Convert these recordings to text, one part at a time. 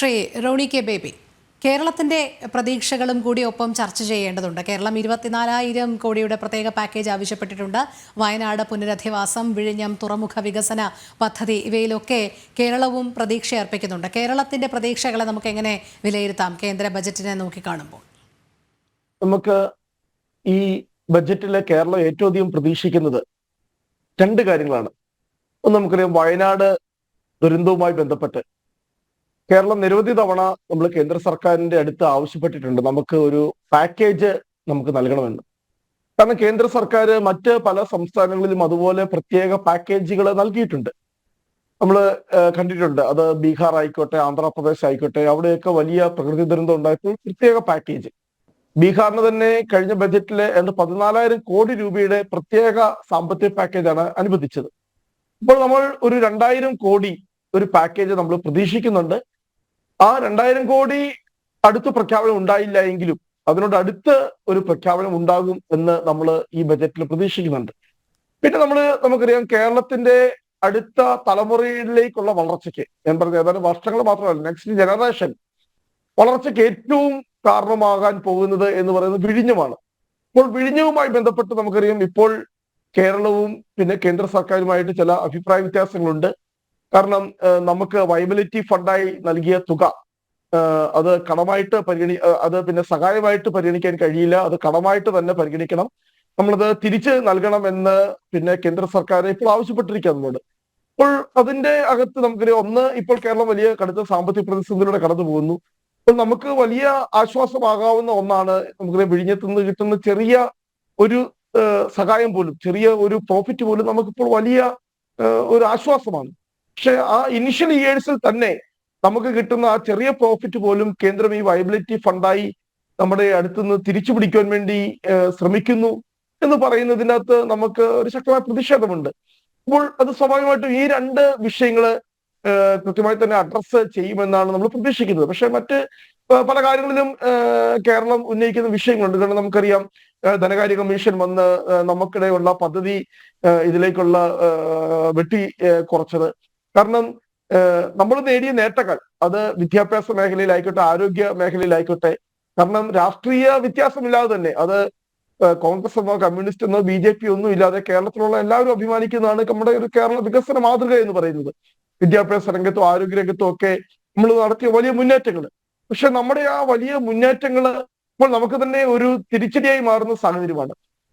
Shri Roni K baby കേരളത്തിന്റെ പ്രതീക്ഷകളും കൂടി ഒപ്പം ചർച്ച ചെയ്യേണ്ടതുണ്ട്. കേരളം ഇരുപത്തിനാലായിരം കോടിയുടെ പ്രത്യേക പാക്കേജ് ആവശ്യപ്പെട്ടിട്ടുണ്ട്. വയനാട് പുനരധിവാസം വിഴിഞ്ഞം തുറമുഖ വികസന പദ്ധതി ഇവയിലൊക്കെ കേരളവും പ്രതീക്ഷ അർപ്പിക്കുന്നുണ്ട്. കേരളത്തിന്റെ പ്രതീക്ഷകളെ നമുക്ക് എങ്ങനെ വിലയിരുത്താം? കേന്ദ്ര ബജറ്റിനെ നോക്കിക്കാണുമ്പോൾ നമുക്ക് ഈ ബജറ്റിൽ കേരളം ഏറ്റവും അധികം പ്രതീക്ഷിക്കുന്നത് രണ്ട് കാര്യങ്ങളാണ്. നമുക്കറിയാം വയനാട് ദുരന്തവുമായി ബന്ധപ്പെട്ട് കേരളം നിരവധി തവണ നമ്മൾ കേന്ദ്ര സർക്കാരിന്റെ അടുത്ത് ആവശ്യപ്പെട്ടിട്ടുണ്ട്. നമുക്ക് ഒരു പാക്കേജ് നമുക്ക് നൽകണമെന്ന്. കാരണം കേന്ദ്ര സർക്കാർ മറ്റ് പല സംസ്ഥാനങ്ങളിലും അതുപോലെ പ്രത്യേക പാക്കേജുകൾ നൽകിയിട്ടുണ്ട്. നമ്മൾ കണ്ടിട്ടുണ്ട്. അത് ബീഹാർ ആയിക്കോട്ടെ ആന്ധ്രാപ്രദേശ് ആയിക്കോട്ടെ അവിടെയൊക്കെ വലിയ പ്രകൃതി ദുരന്തം ഉണ്ടായപ്പോൾ പ്രത്യേക പാക്കേജ് ബീഹാറിന് തന്നെ കഴിഞ്ഞ ബജറ്റിലെ ഏതാണ്ട് പതിനാലായിരം കോടി രൂപയുടെ പ്രത്യേക സാമ്പത്തിക പാക്കേജാണ് അനുവദിച്ചത്. ഇപ്പോൾ നമ്മൾ ഒരു രണ്ടായിരം കോടി ഒരു പാക്കേജ് നമ്മൾ പ്രതീക്ഷിക്കുന്നുണ്ട്. ആ രണ്ടായിരം കോടി അടുത്ത പ്രഖ്യാപനം ഉണ്ടായില്ല എങ്കിലും അതിനോട് അടുത്ത ഒരു പ്രഖ്യാപനം ഉണ്ടാകും എന്ന് നമ്മൾ ഈ ബജറ്റിൽ പ്രതീക്ഷിക്കുന്നുണ്ട്. പിന്നെ നമ്മൾ നമുക്കറിയാം കേരളത്തിന്റെ അടുത്ത തലമുറയിലേക്കുള്ള വളർച്ചയ്ക്ക് ഞാൻ പറഞ്ഞ ഏതാനും വർഷങ്ങൾ മാത്രമല്ല നെക്സ്റ്റ് ജനറേഷൻ വളർച്ചയ്ക്ക് ഏറ്റവും കാരണമാകാൻ പോകുന്നത് എന്ന് പറയുന്നത് വിഴിഞ്ഞമാണ്. അപ്പോൾ വിഴിഞ്ഞവുമായി ബന്ധപ്പെട്ട് നമുക്കറിയാം ഇപ്പോൾ കേരളവും പിന്നെ കേന്ദ്ര സർക്കാരുമായിട്ട് ചില അഭിപ്രായ വ്യത്യാസങ്ങളുണ്ട്. കാരണം നമുക്ക് വയബിലിറ്റി ഫണ്ടായി നൽകിയ തുക അത് കടമായിട്ട് പരിഗണി അത് പിന്നെ സഹായമായിട്ട് പരിഗണിക്കാൻ കഴിയില്ല. അത് കടമായിട്ട് തന്നെ പരിഗണിക്കണം. നമ്മളത് തിരിച്ച് നൽകണം എന്ന് പിന്നെ കേന്ദ്ര സർക്കാർ ഇപ്പോൾ ആവശ്യപ്പെട്ടിരിക്കുക നമ്മളോട്. അപ്പോൾ അതിന്റെ അകത്ത് നമുക്ക് ഒന്ന് ഇപ്പോൾ കേരളം വലിയ കടുത്ത സാമ്പത്തിക പ്രതിസന്ധിയിലൂടെ കടന്നു പോകുന്നു. അപ്പോൾ നമുക്ക് വലിയ ആശ്വാസമാകാവുന്ന ഒന്നാണ് നമുക്ക് വിഴിഞ്ഞത്ത് നിന്ന് കിട്ടുന്ന ചെറിയ ഒരു സഹായം പോലും ചെറിയ ഒരു പ്രോഫിറ്റ് പോലും നമുക്കിപ്പോൾ വലിയ ഒരു ആശ്വാസമാണ്. പക്ഷെ ആ ഇനിഷ്യൽ ഇയേഴ്സിൽ തന്നെ നമുക്ക് കിട്ടുന്ന ആ ചെറിയ പ്രോഫിറ്റ് പോലും കേന്ദ്രം ഈ വയബിലിറ്റി ഫണ്ടായി നമ്മുടെ അടുത്തുനിന്ന് തിരിച്ചു പിടിക്കാൻ വേണ്ടി ശ്രമിക്കുന്നു എന്ന് പറയുന്നതിനകത്ത് നമുക്ക് ഒരു ശക്തമായ പ്രതിഷേധമുണ്ട്. അപ്പോൾ അത് സ്വാഭാവികമായിട്ടും ഈ രണ്ട് വിഷയങ്ങൾ ഏഹ് കൃത്യമായി തന്നെ അഡ്രസ്സ് ചെയ്യുമെന്നാണ് നമ്മൾ പ്രതീക്ഷിക്കുന്നത്. പക്ഷെ മറ്റ് പല കാര്യങ്ങളിലും കേരളം ഉന്നയിക്കുന്ന വിഷയങ്ങളുണ്ട്. കാരണം നമുക്കറിയാം ധനകാര്യ കമ്മീഷൻ വന്ന് നമുക്കിടെയുള്ള പദ്ധതി ഇതിലേക്കുള്ള വെട്ടി കുറച്ചത്. കാരണം നമ്മൾ നേടിയ നേട്ടങ്ങൾ അത് വിദ്യാഭ്യാസ മേഖലയിലായിക്കോട്ടെ ആരോഗ്യ മേഖലയിലായിക്കോട്ടെ കാരണം രാഷ്ട്രീയ വ്യത്യാസമില്ലാതെ തന്നെ അത് കോൺഗ്രസ് എന്നോ കമ്മ്യൂണിസ്റ്റ് എന്നോ ബി ജെ പി ഒന്നും ഇല്ലാതെ കേരളത്തിലുള്ള എല്ലാവരും അഭിമാനിക്കുന്നതാണ് നമ്മുടെ ഒരു കേരള വികസന മാതൃക എന്ന് പറയുന്നത്. വിദ്യാഭ്യാസ രംഗത്തും ആരോഗ്യ രംഗത്തും ഒക്കെ നമ്മൾ നടത്തിയ വലിയ മുന്നേറ്റങ്ങൾ. പക്ഷെ നമ്മുടെ ആ വലിയ മുന്നേറ്റങ്ങൾ ഇപ്പോൾ നമുക്ക് തന്നെ ഒരു തിരിച്ചടിയായി മാറുന്ന സാഹചര്യമാണ്.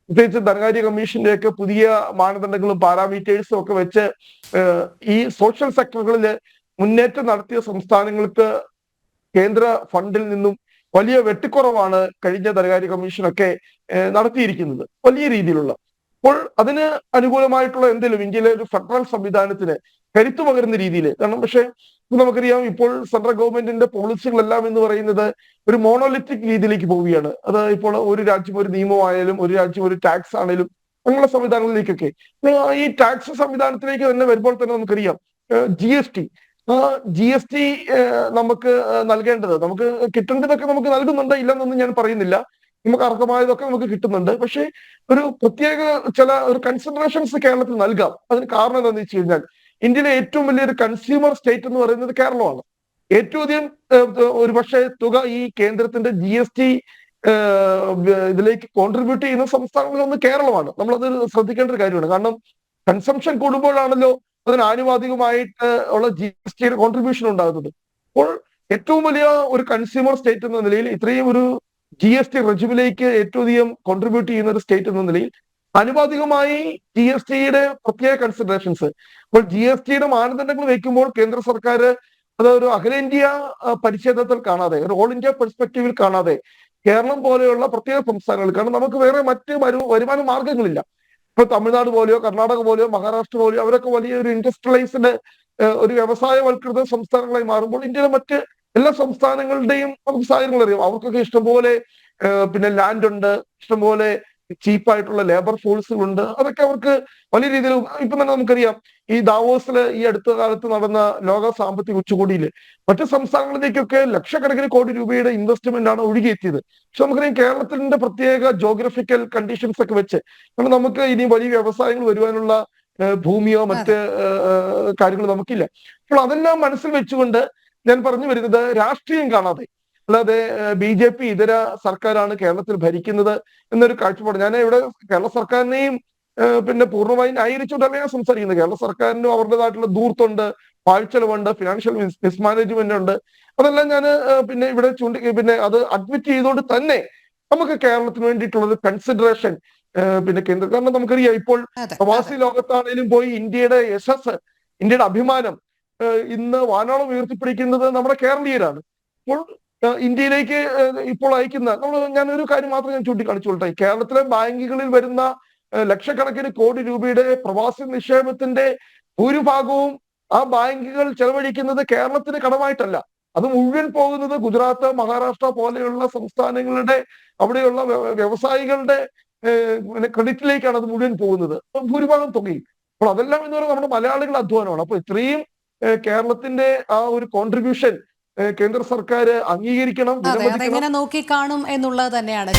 പ്രത്യേകിച്ച് ധനകാര്യ കമ്മീഷന്റെ ഒക്കെ പുതിയ മാനദണ്ഡങ്ങളും പാരാമീറ്റേഴ്സും ഒക്കെ വെച്ച് ഈ സോഷ്യൽ സെക്ടറുകളിൽ മുന്നേറ്റം നടത്തിയ സംസ്ഥാനങ്ങൾക്ക് കേന്ദ്ര ഫണ്ടിൽ നിന്നും വലിയ വെട്ടിക്കുറവാണ് കഴിഞ്ഞ ധനകാര്യ കമ്മീഷനൊക്കെ നടത്തിയിരിക്കുന്നത് വലിയ രീതിയിലുള്ള. അപ്പോൾ അതിന് അനുകൂലമായിട്ടുള്ള എന്തെങ്കിലും ഇന്ത്യയിലെ ഒരു ഫെഡറൽ സംവിധാനത്തിന് കരുത്തു പകരുന്ന രീതിയിൽ കാരണം പക്ഷേ നമുക്കറിയാം ഇപ്പോൾ സെൻട്രൽ ഗവൺമെന്റിന്റെ പോളിസികളെല്ലാം എന്ന് പറയുന്നത് ഒരു മോണോലിറ്റിക് രീതിയിലേക്ക് പോവുകയാണ്. അത് ഇപ്പോൾ ഒരു രാജ്യം ഒരു നിയമമായാലും ഒരു രാജ്യം ഒരു ടാക്സ് ആണെങ്കിലും അങ്ങനെയുള്ള സംവിധാനങ്ങളിലേക്കൊക്കെ. ഈ ടാക്സ് സംവിധാനത്തിലേക്ക് തന്നെ വരുമ്പോൾ തന്നെ നമുക്കറിയാം G S T. G S T നമുക്ക് നൽകേണ്ടത്. നമുക്ക് കിട്ടേണ്ടതൊക്കെ നമുക്ക് നൽകുന്നുണ്ട്. ഇല്ലെന്നൊന്നും ഞാൻ പറയുന്നില്ല. നമുക്ക് അർഹമായതൊക്കെ നമുക്ക് കിട്ടുന്നുണ്ട്. പക്ഷേ ഒരു പ്രത്യേക ചില ഒരു കൺസിഡറേഷൻസ് കേരളത്തിൽ നൽകാം. അതിന് കാരണം എന്താണെന്ന് വെച്ച് കഴിഞ്ഞാൽ ഇന്ത്യയിലെ ഏറ്റവും വലിയൊരു കൺസ്യൂമർ സ്റ്റേറ്റ് എന്ന് പറയുന്നത് കേരളമാണ്. ഏറ്റവും അധികം ഒരു പക്ഷേ തുക ഈ കേന്ദ്രത്തിന്റെ ജി എസ് ടി ഇതിലേക്ക് കോൺട്രിബ്യൂട്ട് ചെയ്യുന്ന സംസ്ഥാനങ്ങളിൽ ഒന്ന് കേരളമാണ്. നമ്മളത് ശ്രദ്ധിക്കേണ്ട ഒരു കാര്യമാണ്. കാരണം കൺസംഷൻ കൂടുമ്പോഴാണല്ലോ അതിന് ആനുപാതികമായിട്ട് ഉള്ള ജി എസ് ടിയുടെ കോൺട്രിബ്യൂഷൻ ഉണ്ടാകുന്നത്. അപ്പോൾ ഏറ്റവും വലിയ ഒരു കൺസ്യൂമർ സ്റ്റേറ്റ് എന്ന നിലയിൽ ഇത്രയും ഒരു ജി എസ് ടി റെജിമിലേക്ക് ഏറ്റവും അധികം കോൺട്രിബ്യൂട്ട് ചെയ്യുന്ന ഒരു സ്റ്റേറ്റ് എന്ന നിലയിൽ ആനുപാതികമായി ജി എസ് ടിയുടെ പ്രത്യേക കൺസിഡറേഷൻസ് അപ്പോൾ ജി എസ് ടിയുടെ മാനദണ്ഡങ്ങൾ വയ്ക്കുമ്പോൾ കേന്ദ്ര സർക്കാർ അത് ഒരു അഖിലേന്ത്യാ പരിച്ഛേദത്തിൽ കാണാതെ ഒരു ഓൾ ഇന്ത്യ പെർസ്പെക്റ്റീവിൽ കാണാതെ കേരളം പോലെയുള്ള പ്രത്യേക സംസ്ഥാനങ്ങൾ കാരണം നമുക്ക് വേറെ മറ്റ് വരുമാന മാർഗങ്ങളില്ല ഇപ്പൊ തമിഴ്നാട് പോലെയോ കർണാടക പോലെയോ മഹാരാഷ്ട്ര പോലെയോ അവരൊക്കെ വലിയ ഒരു ഇൻഡസ്ട്രിയലൈസ്ഡ് ഒരു വ്യവസായവൽകൃത സംസ്ഥാനങ്ങളായി മാറുമ്പോൾ ഇന്ത്യയിലെ മറ്റ് എല്ലാ സംസ്ഥാനങ്ങളുടെയും സാഹചര്യങ്ങൾ അറിയാം. അവർക്കൊക്കെ ഇഷ്ടംപോലെ പിന്നെ ലാൻഡ് ഉണ്ട് ഇഷ്ടംപോലെ ചീപ്പായിട്ടുള്ള ലേബർ ഫോഴ്സുകളുണ്ട് അതൊക്കെ അവർക്ക് വലിയ രീതിയിൽ ഇപ്പൊ തന്നെ നമുക്കറിയാം. ഈ ദാവോസിൽ ഈ അടുത്ത കാലത്ത് നടന്ന ലോക സാമ്പത്തിക ഉച്ചകോടിയിൽ മറ്റ് സംസ്ഥാനങ്ങളിലേക്കൊക്കെ ലക്ഷക്കണക്കിന് കോടി രൂപയുടെ ഇൻവെസ്റ്റ്മെന്റ് ആണ് ഒഴുകിയെത്തിയത്. പക്ഷെ നമുക്കറിയാം കേരളത്തിന്റെ പ്രത്യേക ജോഗ്രഫിക്കൽ കണ്ടീഷൻസ് ഒക്കെ വെച്ച് കാരണം നമുക്ക് ഇനി വലിയ വ്യവസായങ്ങൾ വരുവാനുള്ള ഭൂമിയോ മറ്റ് കാര്യങ്ങളോ നമുക്കില്ല. അപ്പോൾ അതെല്ലാം മനസ്സിൽ വെച്ചുകൊണ്ട് ഞാൻ പറഞ്ഞു വരുന്നത് രാഷ്ട്രീയം കാണാതെ. അല്ലാതെ ബി ജെ പി ഇതര സർക്കാരാണ് കേരളത്തിൽ ഭരിക്കുന്നത് എന്നൊരു കാഴ്ചപ്പാട്. ഞാൻ ഇവിടെ കേരള സർക്കാരിനെയും പിന്നെ പൂർണമായും ന്യായീകരിച്ചുകൊണ്ടല്ല ഞാൻ സംസാരിക്കുന്നത്. കേരള സർക്കാരിനും അവരുടേതായിട്ടുള്ള ദൂർത്തുണ്ട് പാഴ്ചെലവുണ്ട് ഫിനാൻഷ്യൽ മിസ്മാനേജ്മെന്റ് ഉണ്ട്. അതെല്ലാം ഞാൻ പിന്നെ ഇവിടെ ചൂണ്ടി പിന്നെ അത് അഡ്മിറ്റ് ചെയ്തുകൊണ്ട് തന്നെ നമുക്ക് കേരളത്തിന് വേണ്ടിയിട്ടുള്ള ഒരു കൺസിഡറേഷൻ പിന്നെ കേന്ദ്ര കാരണം നമുക്കറിയാം ഇപ്പോൾ പ്രവാസി ലോകത്താണേലും പോയി ഇന്ത്യയുടെ യശസ് ഇന്ത്യയുടെ അഭിമാനം ഇന്ന് വാനോളം ഉയർത്തിപ്പിടിക്കുന്നത് നമ്മുടെ കേരളീയരാണ്. അപ്പോൾ ഇന്ത്യയിലേക്ക് ഇപ്പോൾ അയക്കുന്ന നമ്മൾ ഞാൻ ഒരു കാര്യം മാത്രം ഞാൻ ചൂണ്ടിക്കാണിച്ചോട്ടെ കേരളത്തിലെ ബാങ്കുകളിൽ വരുന്ന ലക്ഷക്കണക്കിന് കോടി രൂപയുടെ പ്രവാസി നിക്ഷേപത്തിന്റെ ഭൂരിഭാഗവും ആ ബാങ്കുകൾ ചെലവഴിക്കുന്നത് കേരളത്തിന് കടമായിട്ടല്ല. അത് മുഴുവൻ പോകുന്നത് ഗുജറാത്ത് മഹാരാഷ്ട്ര പോലെയുള്ള സംസ്ഥാനങ്ങളുടെ അവിടെയുള്ള വ്യവസായികളുടെ ക്രെഡിറ്റിലേക്കാണ് അത് മുഴുവൻ പോകുന്നത്. ഭൂരിഭാഗം തുകയും. അപ്പോൾ അതെല്ലാം എന്ന് പറയുന്നത് നമ്മുടെ മലയാളികളുടെ അധ്വാനമാണ്. അപ്പൊ ഇത്രയും കേരളത്തിന്റെ ആ ഒരു കോൺട്രിബ്യൂഷൻ കേന്ദ്ര സർക്കാർ അംഗീകരിക്കണം നോക്കിക്കാണും എന്നുള്ളത് തന്നെയാണ്.